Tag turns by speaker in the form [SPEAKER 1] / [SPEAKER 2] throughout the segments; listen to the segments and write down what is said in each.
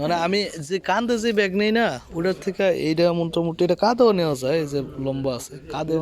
[SPEAKER 1] মানে আমি যে কাঁধে যে ব্যাগ নেই না, ওটার থেকে এইটা মোটামুটি, এটা কাঁধেও নেওয়া যায় যে লম্বা আছে, কাঁধেও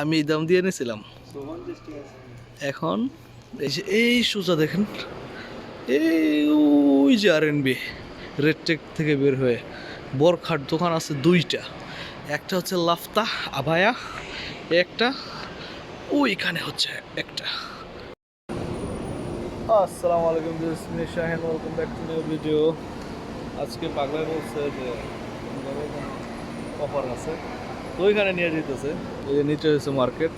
[SPEAKER 1] আমি এই দাম দিয়ে নিয়েছিলাম এখন, এই সোজা দেখেন, এই ওই যে আর এনবি রেড টেক থেকে বের হয়ে বরখাট দোকান আছে দুইটা। একটা হচ্ছে লাফতা, আভায়া, একটা, ওইখানে হচ্ছে একটা। আসসালামু আলাইকুম this me Shahin welcome back to new video আজকে পাগলা বলছে যে অফার আছে। তো ওইখানে নিয়ে যেতেছে। এই যে নিচে হচ্ছে মার্কেট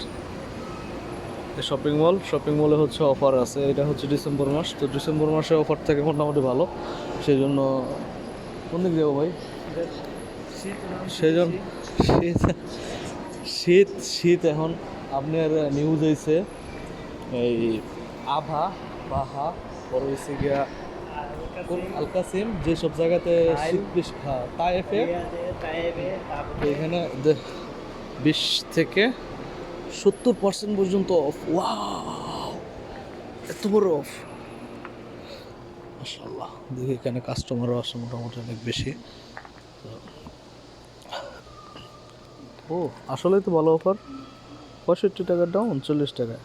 [SPEAKER 1] শপিং মল শপিং মলে হচ্ছে অফার আছে। এটা হচ্ছে ডিসেম্বর মাস। তো ডিসেম্বর মাসে অফার থাকে মোটামুটি ভালো। সেই জন্য কোন দিক যাব ভাই? সেই জন্য শীত শীত শীত এখন। আপনার নিউজ হয়েছে এই আভা বাহা পরে হচ্ছে গিয়া কোন? আলকাসিম যেসব জায়গাতে শীত বেশি হ্যাঁ তাইফে। এখানে বিশ থেকে সত্তর পার্সেন্ট পর্যন্ত অফ ওয়াও এত বড় অফ মাশাল্লাহ দেখি এখানে কাস্টমারও আসে মোটামুটি অনেক বেশি। ও আসলে তো ভালো অফার পঁয়ষট্টি টাকার ডাউন চল্লিশ টাকায়।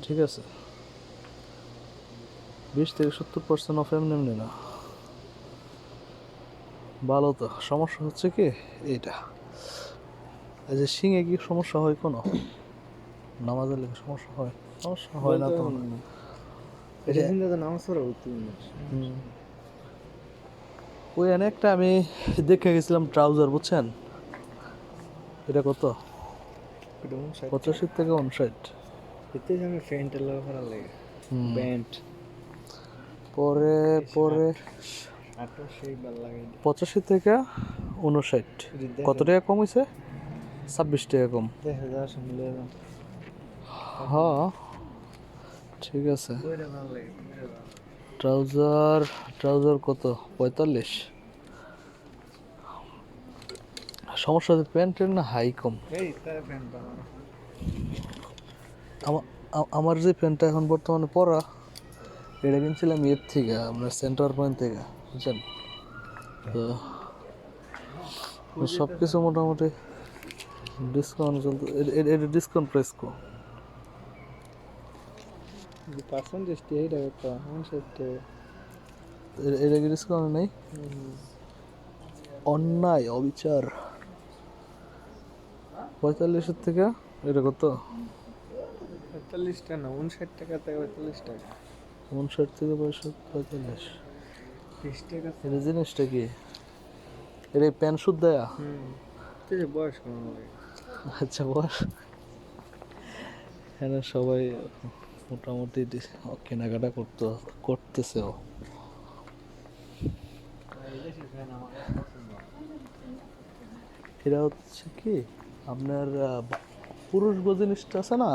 [SPEAKER 1] ঠিক আছে? বিশ থেকে সত্তর পার্সেন্ট অফ এমনি এমনি না। ভালো তো। সমস্যা হচ্ছে কি? এইটা। এই যে শিঙে কি সমস্যা হয় কোনো? নামাজের লেগে সমস্যা হয়? সমস্যা হয় না তো। এটা হুম। ওই এনে একটা আমি দেখে গেছিলাম ট্রাউজার বুঝছেন? এটা কত? পঁচাশি থেকে উনষাট। হুম।
[SPEAKER 2] প্যান্ট
[SPEAKER 1] পরে পরে পঁচাশি থেকে উনষাট কত টাকা কম হয়েছে ছাব্বিশ টাকা কম। হ্যাঁ ঠিক আছে। ট্রাউজার ট্রাউজার কত? পঁয়তাল্লিশ? সমস্যা হচ্ছে প্যান্টের না হাই কম
[SPEAKER 2] এই তার প্যান্ট বানানো
[SPEAKER 1] আমার যে প্যান্টটা এখন বর্তমানে পরা এটা কিনছিলাম এর থেকে আপনার সেন্টার পয়েন্ট থেকে বুঝছেন? তো সব কিছু মোটামুটি ডিসকাউন্ট চলতে এটা ডিসকাউন্ট প্রাইস কো?
[SPEAKER 2] পার্সেন্টেজ এইটা একটা
[SPEAKER 1] এটা কি ডিসকাউন্ট নেই? অন্যায় অবিচার। পঁয়তাল্লিশের থেকে এটা কত?
[SPEAKER 2] পঁয়তাল্লিশ টাকা না উনষাট টাকা থেকে পঁয়তাল্লিশ টাকা।
[SPEAKER 1] উনষাট থেকে পঁয়তাল্লিশ।
[SPEAKER 2] বিশ টাকা
[SPEAKER 1] এটা জিনিসটা কি? এটা প্যান শুদ্ধ দেয়া?
[SPEAKER 2] বয়স
[SPEAKER 1] আচ্ছা বস এখানে সবাই মোটামুটি কেনাকাটা করতে করতেছে ও এটা হচ্ছে কি? আপনার পুরুষ গো জিনিসটা আছে না?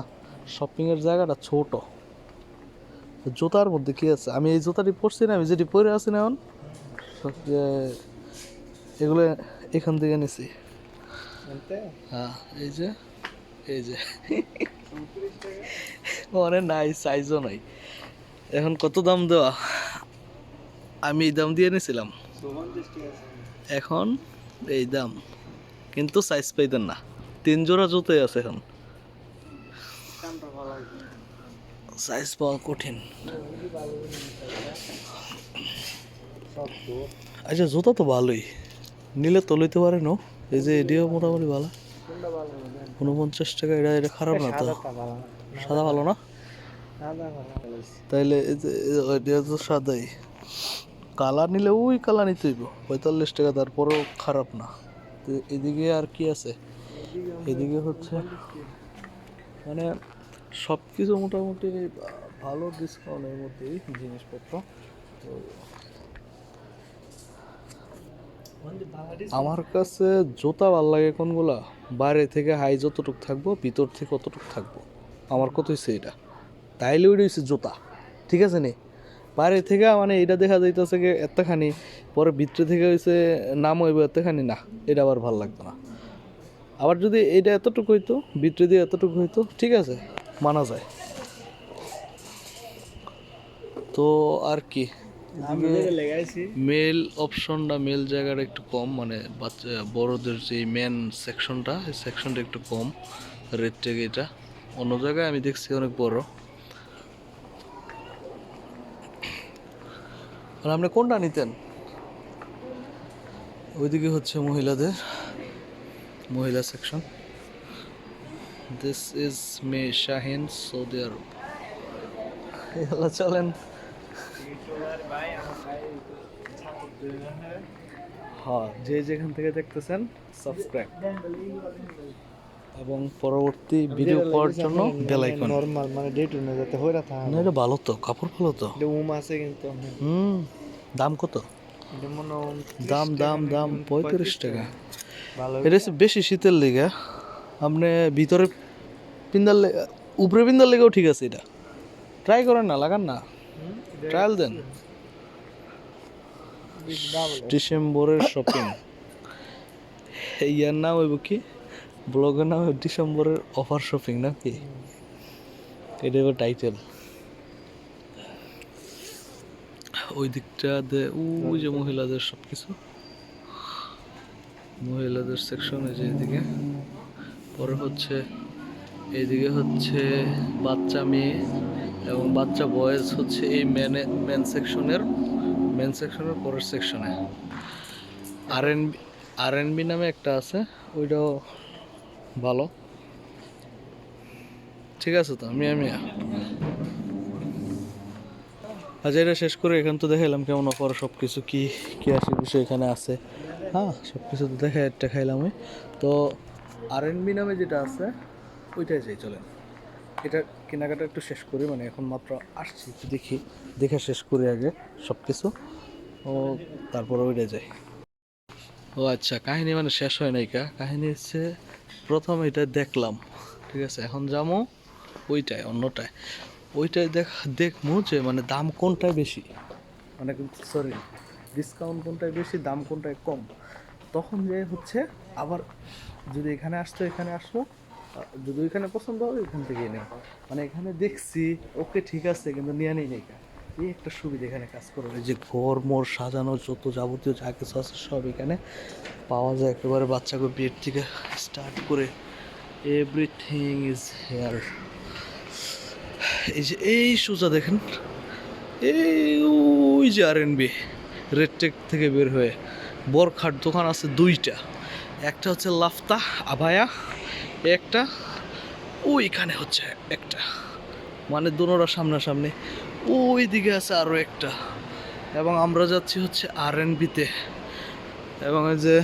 [SPEAKER 1] শপিংয়ের জায়গাটা ছোট। জুতার মধ্যে কি আছে? আমি এই জুতাটি পরছি না আমি যেটি পরে আছি না এখন এগুলো এখান থেকে নিছি। হ্যাঁ এই যে এই যে। অনেক নাই সাইজও নাই। এখন কত দাম দেওয়া? আমি এই দাম দিয়ে নিয়েছিলাম এখন এই দাম। কিন্তু সাইজ পাইতেন না। তিন জোড়া জুতোই আছে এখন। সাইজ পাওয়া কঠিন। আচ্ছা জুতো তো ভালোই। নিলে তো লইতে পারে নো এই যে এডিও মোটামুটি ভালো। উনপঞ্চাশ টাকা, এটা এটা খারাপ না তো? সাদা ভালো না? তাইলে এটা তো সাদাই। কালার নিলে ওই কালার নিতে হইব। পঁয়তাল্লিশ টাকা, তারপরেও খারাপ না। এদিকে আর কি আছে? এদিকে হচ্ছে মানে সব কিছু মোটামুটি ভালো ডিসকাউন্টের মধ্যেই জিনিসপত্র। তো আমার কাছে জুতা ভালো লাগে কোনগুলা? বাইরে থেকে হাই যতটুক থাকব, ভিতর থেকে অতটুক থাকব। আমার কত হয়েছে এটা? তাইলে ওইটা হচ্ছে জুতা। ঠিক আছে নি? বাইরে থেকে মানে এটা দেখা যাইতেছে যে এতখানি, পরে ভিতরে থেকে হয়েছে নাম হইব এতখানি, না, এটা আবার ভালো লাগতো না। আবার যদি এটা এতটুকু হইতো, ভিতরে দিয়ে এতটুকু হইতো, ঠিক আছে। মানা যায়। তো আর কি? মেল অপশনটা মেল জায়গাটা একটু কম মানে বাচ্চা বড়দের যে মেন সেকশনটা এই সেকশনটা একটু কম রেড টেক এটা। অন্য জায়গায় আমি দেখছি অনেক বড়। আর আপনি কোনটা নিতেন? ওইদিকে হচ্ছে মহিলাদের মহিলা section this is me Shahin Saudi Arab চলেন। হ্যাঁ যে যেখান থেকে দেখতেছেন সাবস্ক্রাইব এবং পরবর্তী ভিডিও পাওয়ার জন্য বেল আইকন
[SPEAKER 2] নরমাল মানে ডে টু না যাতে হইরা থাকে
[SPEAKER 1] না এটা ভালো তো কাপড় ভালো তো।
[SPEAKER 2] এটা উম আছে কিন্তু।
[SPEAKER 1] হুম দাম কত? দাম দাম দাম পঁয়ত্রিশ টাকা।
[SPEAKER 2] ভালো
[SPEAKER 1] এটা বেশি শীতের লেগে। আপনি ভিতরে পিন্দার উপরে পিন্দার লেগেও ঠিক আছে এটা। ট্রাই করেন না, লাগান না। ট্রায়াল দেন। ডিসেম্বরের শপিং ইয়ার নাম হইব কি? ব্লগের নাম ডিসেম্বরের অফার শপিং নাকি? এটা হইব টাইটেল ওই দিকটা দে ওই যে মহিলাদের সব কিছু মহিলাদের সেকশন এই যে এদিকে। পরে হচ্ছে এইদিকে হচ্ছে বাচ্চা মেয়ে এবং বাচ্চা বয়েজ হচ্ছে এই মেনে মেন সেকশনের মেন সেকশনের পরের সেকশনে R N R N B নামে একটা আছে, ওইটাও ভালো। ঠিক আছে তো আমি আমি আজ এটা শেষ করে এখান তো দেখাইলাম কেমন অফার সব কিছু কী কী আসে বিষয় এখানে আছে। হ্যাঁ সব কিছু তো দেখা, একটা খাইলাম তো আর এন বি নামে যেটা আছে, ওইটাই যাই চলেন। এটা কেনাকাটা একটু শেষ করি মানে এখন মাত্র আসছি, একটু দেখি, দেখে শেষ করি আগে সব কিছু ও, তারপরে ওইটা যাই ও আচ্ছা কাহিনী মানে শেষ হয় নাই কা? কাহিনী হচ্ছে, প্রথম এটা দেখলাম, ঠিক আছে? এখন যাব ওইটাই অন্যটায়। ওইটাই দেখ দেখব যে মানে দাম কোনটায় বেশি? মানে সরি ডিসকাউন্ট কোনটায় বেশি, দাম কোনটায় কম? তখন যে হচ্ছে, আবার যদি এখানে আসতো, এখানে আসলো। যদি ওইখানে পছন্দ হবে ওইখান থেকে নেব। মানে এখানে দেখছি, ওকে ঠিক আছে, কিন্তু নিয়ে নেই নেই এই একটা সুবিধা এখানে কাজ করে। এই যে ঘর মোর সাজানো, যত যাবতীয় যা কিছু আছে সব এখানে পাওয়া যায়। একেবারে বাচ্চাকে বেড থেকে স্টার্ট করে এভরিথিং ইজ হেয়ার এই যে, এই সোজা দেখেন। এই ওই যে R N B Red Tag থেকে বের হয়ে বরখাট দোকান আছে দুইটা। একটা হচ্ছে লাফতা, আভায়া, একটা, ওইখানে হচ্ছে একটা। মানে দুনোরা সামনাসামনি। ওই দিকে আছে আরও একটা। এবং আমরা যাচ্ছি হচ্ছে আর এন বিতে এবং এই যে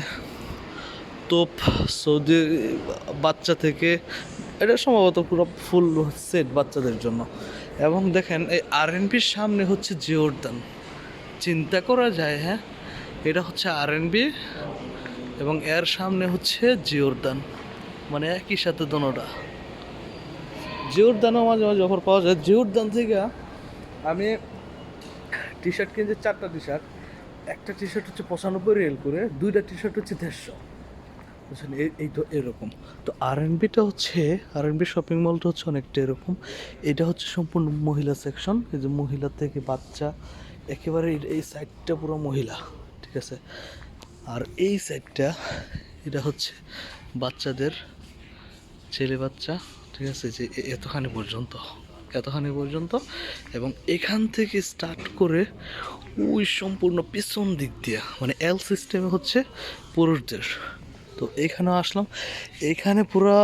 [SPEAKER 1] তোপ সৌদি বাচ্চা থেকে, এটা সম্ভবত পুরো ফুল সেট বাচ্চাদের জন্য। এবং দেখেন, এই আর এন বির সামনে হচ্ছে জিওরদান চিন্তা করা যায় হ্যাঁ? এটা হচ্ছে আর এবং এর সামনে হচ্ছে জিওরদান মানে একই সাথে দোনোটা। জিওরদানও মাঝে মাঝে অফার পাওয়া যায়। জিওরদান থেকে আমি টি শার্ট কিনছি, চারটা টি শার্ট একটা টি শার্ট হচ্ছে পঁচানব্বই রিয়েল করে, দুইটা টি শার্ট হচ্ছে দেড়শো। বুঝছেন? এই তো এরকম। তো আর এন বিটা হচ্ছে আর এন বি শপিং মলটা হচ্ছে অনেকটা এরকম। এটা হচ্ছে সম্পূর্ণ মহিলা সেকশন এই যে মহিলা থেকে বাচ্চা, একেবারে এই সাইডটা পুরো মহিলা, ঠিক আছে? আর এই সাইডটা এটা হচ্ছে বাচ্চাদের ছেলে বাচ্চা, ঠিক আছে? যে এতখানি পর্যন্ত এতখানি পর্যন্ত এবং এখান থেকে স্টার্ট করে ওই সম্পূর্ণ পিছন দিক দিয়ে মানে এল সিস্টেমে হচ্ছে পুরুষদের। তো এখানে আসলাম, এখানে পুরা,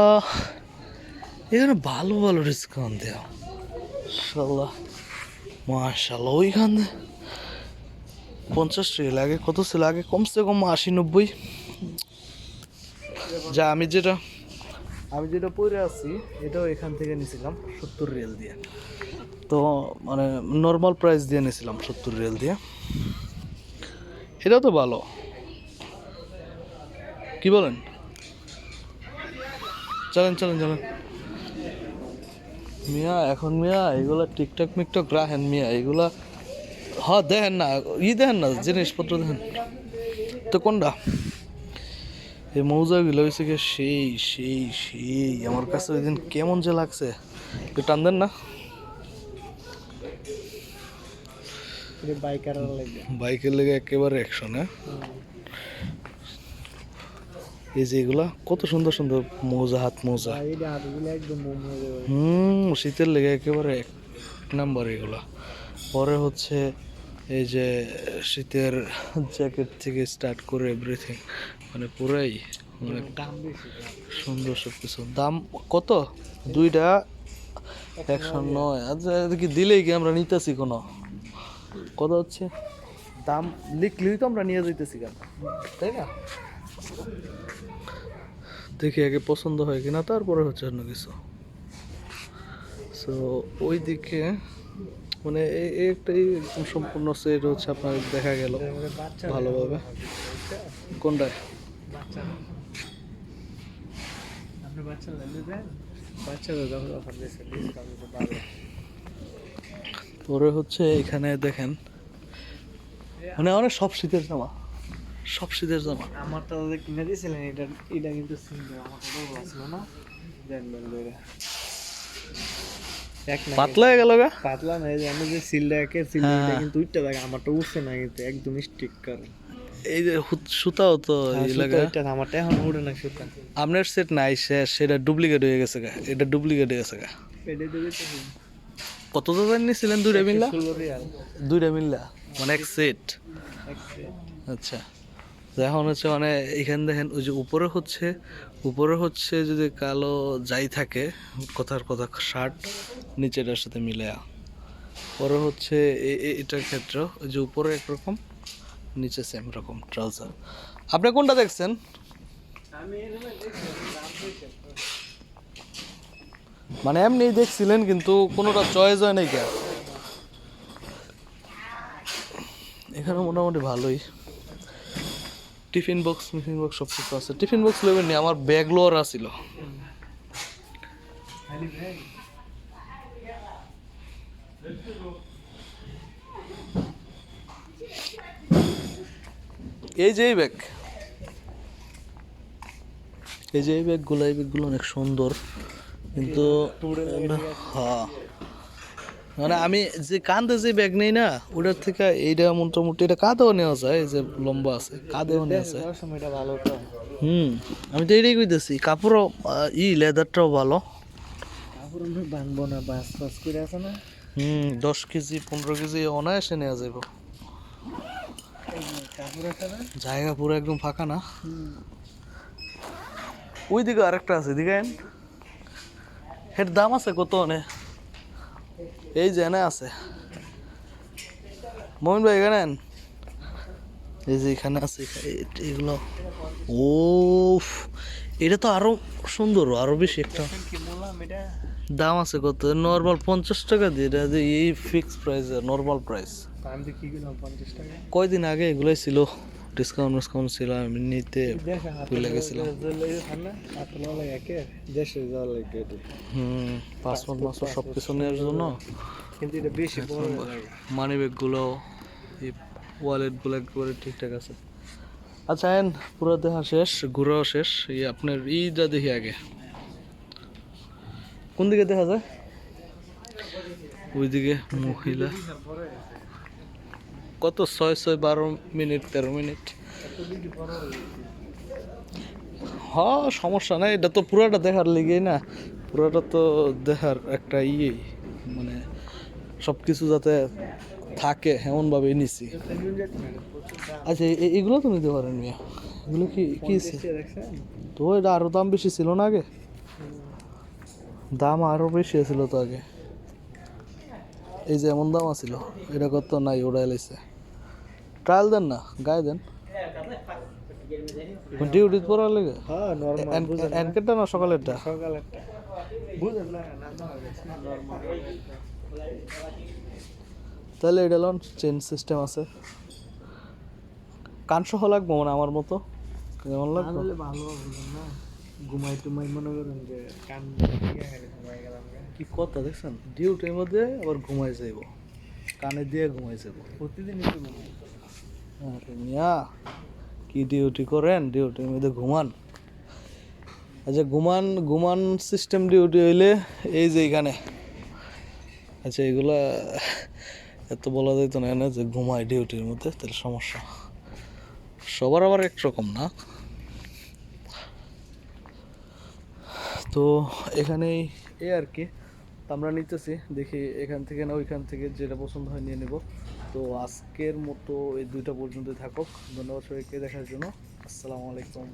[SPEAKER 1] এখানে ভালো ভালো ডিসকাউন্ট দেওয়া মাশাল্লাহ মাশাল্লাহ ওইখানে পঞ্চাশ রিয়েল আগে কত ছিল? আগে কমসে কম আশি, নব্বই। যা, আমি যেটা আমি যেটা পরে আছি, এটাও এখান থেকে নিয়েছিলাম সত্তর রিয়েল দিয়ে। তো মানে নর্মাল প্রাইস দিয়ে নিয়েছিলাম সত্তর রিয়েল দিয়ে। এটাও তো ভালো। কি বলেন? চলেন চলেন চলেন। মিয়া, এখন মিয়া, এগুলা টিকটক মিকটক রাখেন মিয়া, এগুলা হ দেখেন না ই দেখেন না জিনিসপত্র দেখেন। তো কোনটা? এই মৌজাগুলো হয়েছে কি সেই সেই সেই। আমার কাছে ওই দিন কেমন যে লাগছে। একটু টান দেন না।
[SPEAKER 2] বাইকার লাগে
[SPEAKER 1] একেবারে অ্যাকশন হ্যাঁ? এই যে এগুলা কত সুন্দর সুন্দর মোজা হাত মোজা। হুম শীতের লেগে একেবারে এক নাম্বার এগুলা। পরে হচ্ছে এই যে শীতের জ্যাকেট থেকে স্টার্ট করে এভরিথিং মানে পুরাই মানে
[SPEAKER 2] দাম
[SPEAKER 1] সুন্দর সব কিছু দাম কত? দুইটা একশো নয়। আচ্ছা কি দিলেই কি আমরা নিতেছি কোনো? কত হচ্ছে? দাম লিখলেই তো আমরা নিয়ে যাইতেছি কেন? তাই না? দেখি আগে পছন্দ হয় কিনা তারপরে হচ্ছে অন্য কিছু। সো ওই দিকে মানে এই একটাই সম্পূর্ণ সেট হচ্ছে আপনার, দেখা গেল ভালোভাবে। কোনটায় পরে হচ্ছে এখানে দেখেন মানে অনেক সব শীতের জামা, সব শীতের জামা।
[SPEAKER 2] আমার তো কিনে দিয়েছিলেন, এটা এটা কিন্তু সিঙ্গেল আমার তো ছিল না। দেন ধরে না
[SPEAKER 1] পাতলা হয়ে গেল গা।
[SPEAKER 2] পাতলা না যে আমি যে সিলটা একে সিলটা। কিন্তু উঠতে থাকে আমারটা উঠছে না কিন্তু একদম স্টিক করে।
[SPEAKER 1] এই যে সুতাও তো
[SPEAKER 2] হ্যাঁ, সুতো আমারটা এখন উঠে না সুতা।
[SPEAKER 1] আপনার সেট নাই শেষ সেটা ডুপ্লিকেট হয়ে গেছে গা এটা ডুপ্লিকেট হয়ে গেছে গা। কত দাদা নিয়েছিলেন দুইটা মিল্লা? দুইটা মিল্লা মানে এক সেট। আচ্ছা। এখন হচ্ছে মানে এখানে দেখেন, ওই যে উপরে হচ্ছে উপরে হচ্ছে যদি কালো যাই থাকে, কথার কথা শার্ট নিচেটার সাথে মিলে পরে হচ্ছে এটার ক্ষেত্র, ওই যে উপরে একরকম, নিচে সেম রকম ট্রাউজার আপনি কোনটা দেখছেন। মানে এমনি দেখছিলেন, কিন্তু কোনোটা চয়েস হয় নাই কেন এখানে মোটামুটি ভালোই। টিফিন বক্স মিফিন বক্স সব কিছু আছে টিফিন বক্স নেবেন নি আমার ব্যাগ লোয়ার
[SPEAKER 2] ব্যাগ।
[SPEAKER 1] এই যে এই ব্যাগ এই যে এই ব্যাগগুলো এই ব্যাগগুলো অনেক সুন্দর কিন্তু হ্যাঁ মানে আমি যে কাঁধে যে ব্যাগ নেই না ওটার থেকে এইটা মোটামুটি এটা কাঁধেও নেওয়া যায় এই যে লম্বা আছে কাঁধেও নেওয়া যায়। হুম আমি তো এটাই কইতেছি কাপড়ও ই লেদারটাও ভালো।
[SPEAKER 2] কাপড় আমি না বাস বাস করে আছে না।
[SPEAKER 1] হুম দশ কেজি পনেরো কেজি অনায়াসে নেওয়া যাবে জায়গা পুরো একদম ফাঁকা না। ওই দিকে আরেকটা আছে দিকে এর দাম আছে কত অনে এই যে এনে আছে। মমিন ভাই এখানে এই যে এখানে আছে এগুলো ও এটা তো আরও সুন্দর আরও বেশি একটা। দাম আছে কত? নর্মাল পঞ্চাশ টাকা দিয়ে এটা যে এই ফিক্স প্রাইস নর্মাল প্রাইস কয়দিন আগে এগুলোই ছিল। ডিসকাউন্ট ডিসকাউন্ট ছিল আমি নিতে ভুলে গেছিলাম। পাসপোর্ট মাসপোর্ট সব কিছু নেওয়ার জন্য।
[SPEAKER 2] কিন্তু এটা বেশি
[SPEAKER 1] মানি একেবারে ঠিকঠাক আছে। আচ্ছা এন পুরো দেখা শেষ, ঘুরাও শেষ। এই আপনার ইটা দেখি আগে। কোন দিকে দেখা যায়? ওইদিকে মহিলা। কত? ছয় ছয় বারো মিনিট তেরো মিনিট। হ্যাঁ সমস্যা নাই এটা তো পুরাটা দেখার লিগেই না। পুরাটা তো দেখার একটা ইয়ে মানে সব কিছু যাতে থাকে এমনভাবে নিছি আচ্ছা এগুলো তো নিতে পারেন মিয়া এগুলো কি কি তো এটা আরও দাম বেশি ছিল না আগে? দাম আরও বেশি ছিল তো আগে। এই যে এমন দাম আছিল এটা কত নাই ওরা এলাইছে ট্রায়াল দেন না গায়ে দেন ডিউটি পড়ার লেগে
[SPEAKER 2] হ্যাঁ নরমাল
[SPEAKER 1] অ্যানকেটটা না সকালেরটা তাহলে এটা লন চেন সিস্টেম আছে কান সহ লাগবো মানে আমার মতো কেমন লাগবে
[SPEAKER 2] ভালো না ঘুমাই টুমাই মনে করেন যে কান ইয়ে হয়ে ঘুমাই গেলাম
[SPEAKER 1] কি কথা দেখছেন ডিউটির মধ্যে আবার ঘুমাই যাইব কানে দিয়ে ঘুমাই যাইব
[SPEAKER 2] প্রতিদিন ঘুমাই
[SPEAKER 1] মিয়া, কি ডিউটি করেন? ডিউটির মধ্যে ঘুমান। আচ্ছা ঘুমান ঘুমান সিস্টেম ডিউটি হইলে এই যে এখানে। আচ্ছা এগুলা এত বলা যেত না না যে ঘুমায় ডিউটির মধ্যে, তাহলে সমস্যা। সবার আবার একরকম না। তো এখানেই এ আর কি। আমরা নিতেছি, দেখি এখান থেকে না ওইখান থেকে যেটা পছন্দ হয় নিয়ে নেব। তো আজকের মতো এই দুইটা পর্যন্ত থাকুক। ধন্যবাদ সবাইকে দেখার জন্য। আসসালামু আলাইকুম।